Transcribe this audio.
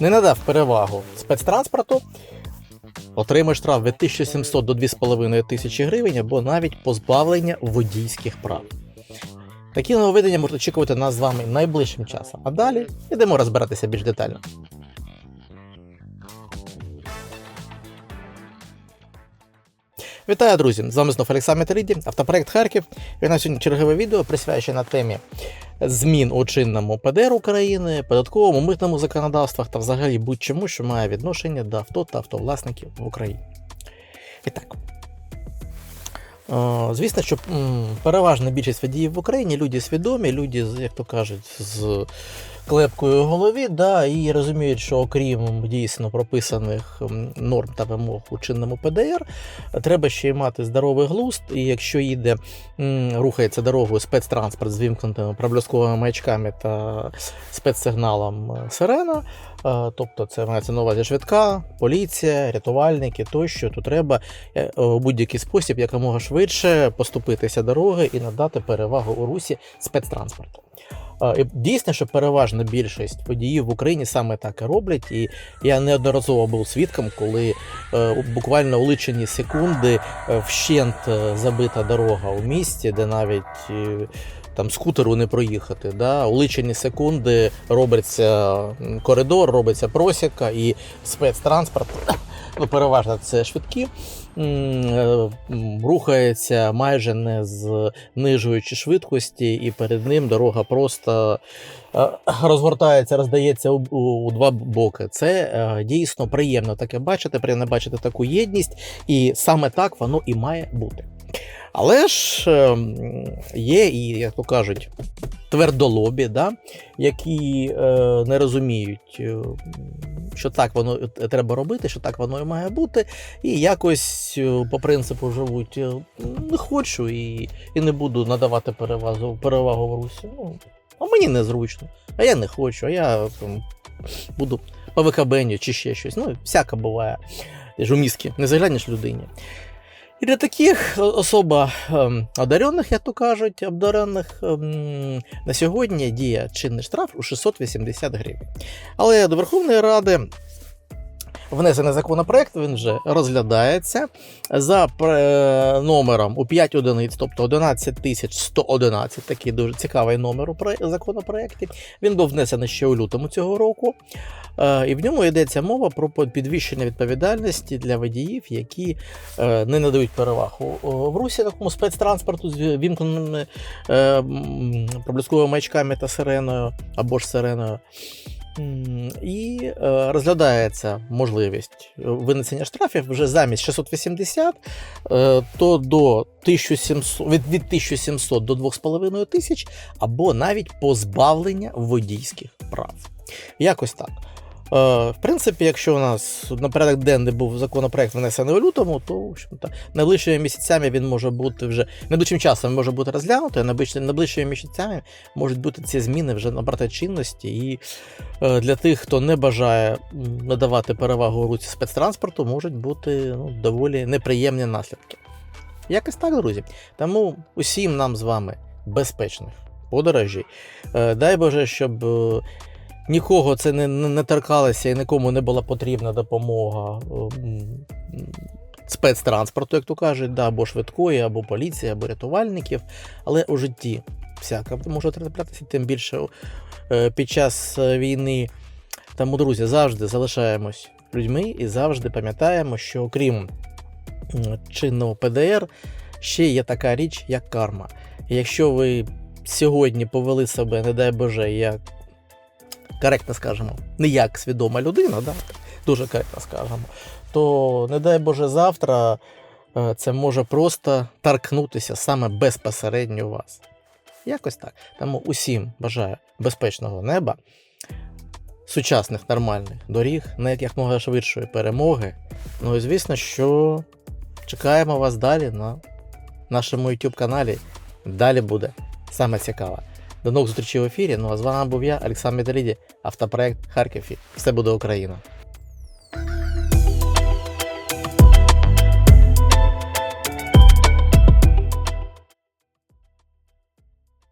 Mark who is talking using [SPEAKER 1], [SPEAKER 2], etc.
[SPEAKER 1] не надав перевагу спецтранспорту, отримає штраф від 1700 до 2500 тисячі гривень або навіть позбавлення водійських прав. Такі нововведення можуть очікувати нас з вами найближчим часом. А далі йдемо розбиратися більш детально. Вітаю, друзі! З вами знов Олександр Металіді, автопроект Харків. І на сьогодні чергове відео присвячене темі змін у чинному ПДР України, податковому, митному законодавствах та взагалі будь-чому, що має відношення до авто та автовласників в Україні. І так. Е, Звісно, що переважна більшість водіїв в Україні люди свідомі, люди, як то кажуть, з клепкою в голові, да, і розуміють, що окрім дійсно прописаних норм та вимог у чинному ПДР, треба ще й мати здоровий глузд, і якщо їде, рухається дорогою спецтранспорт з вімкнутими проблисковими маячками та спецсигналом е, сирена, тобто це мається на увазі швидка, поліція, рятувальники тощо, Тут треба е, у будь-який спосіб якомога швидше поступитися дороги і надати перевагу у русі спецтранспорту. Е, і Дійсно, що переважна більшість водіїв в Україні саме так і роблять, і я неодноразово був свідком, коли е, буквально у лічені секунди е, вщент забита дорога у місті, де навіть там скутеру не проїхати. Да? У лічені секунди робиться коридор, робиться просіка і спецтранспорт. Ну, переважно це швидкі, е, рухається майже не знижуючи швидкості, і перед ним дорога просто е, розгортається, роздається у, у, у два боки. Це е, дійсно приємно таке бачити, приємно бачити таку єдність, і саме так воно і має бути. Але ж є і, як то кажуть, твердолобі, да, які е, не розуміють, що так воно треба робити, що так воно і має бути, і якось е, по принципу живуть. е, Не хочу і, і не буду надавати перевагу, перевагу в Русі. Ну, а мені незручно, а я не хочу, а я там, буду по викабенню чи ще щось. Ну, всяке буває. Ж у мізки не заглянеш людині. І для таких особа ем, одарених, як то кажуть, обдарених, ем, на сьогодні діє чинний штраф у 680 гривень. Але до Верховної Ради внесений законопроект, він вже розглядається за е, номером у 5 одиниць, тобто 11111, такий дуже цікавий номер у законопроекті. Він був внесений ще у лютому цього року. Е, І в ньому йдеться мова про підвищення відповідальності для водіїв, які е, не надають перевагу в русі такому спецтранспорту з вімкненими проблисковими маячками та сиреною або ж сиреною. І е, розглядається можливість винесення штрафів вже замість 680, е, то до 1700, від, від 1700 до 2500 тисяч, або навіть позбавлення водійських прав. Якось так. Е, В принципі, якщо у нас на порядок денний був законопроект внесений у лютому, то в общем-то, найближчими місяцями він може бути вже найближчим часом може бути розглянутий, а найближчими, найближчими місяцями можуть бути ці зміни вже набрати чинності. І е, для тих, хто не бажає надавати перевагу руці спецтранспорту, можуть бути ну, доволі неприємні наслідки. Якось так, друзі. Тому усім нам з вами безпечних подорожей. Е, Дай Боже, щоб. Нікого це не, не, торкалося і нікому не була потрібна допомога м, м, спецтранспорту, як то кажуть, да, або швидкої, або поліції, або рятувальників. Але у житті всяке може траплятися, тим більше е, під час е, війни. Тому, друзі, завжди залишаємось людьми і завжди пам'ятаємо, що окрім чинного ПДР, ще є така річ, як карма. Якщо ви сьогодні повели себе, не дай Боже, як коректно скажемо, не як свідома людина, да? дуже коректно скажемо, то не дай Боже завтра е, це може просто торкнутися саме безпосередньо вас. Якось так. Тому усім бажаю безпечного неба, сучасних нормальних доріг, навіть як мога швидшої перемоги. Ну і звісно, що чекаємо вас далі на нашому YouTube каналі. Далі буде саме цікаве. До нових зустрічей в ефірі. Ну а з вами був я, Олександр Металіді, автопроект Харків. Все буде Україна.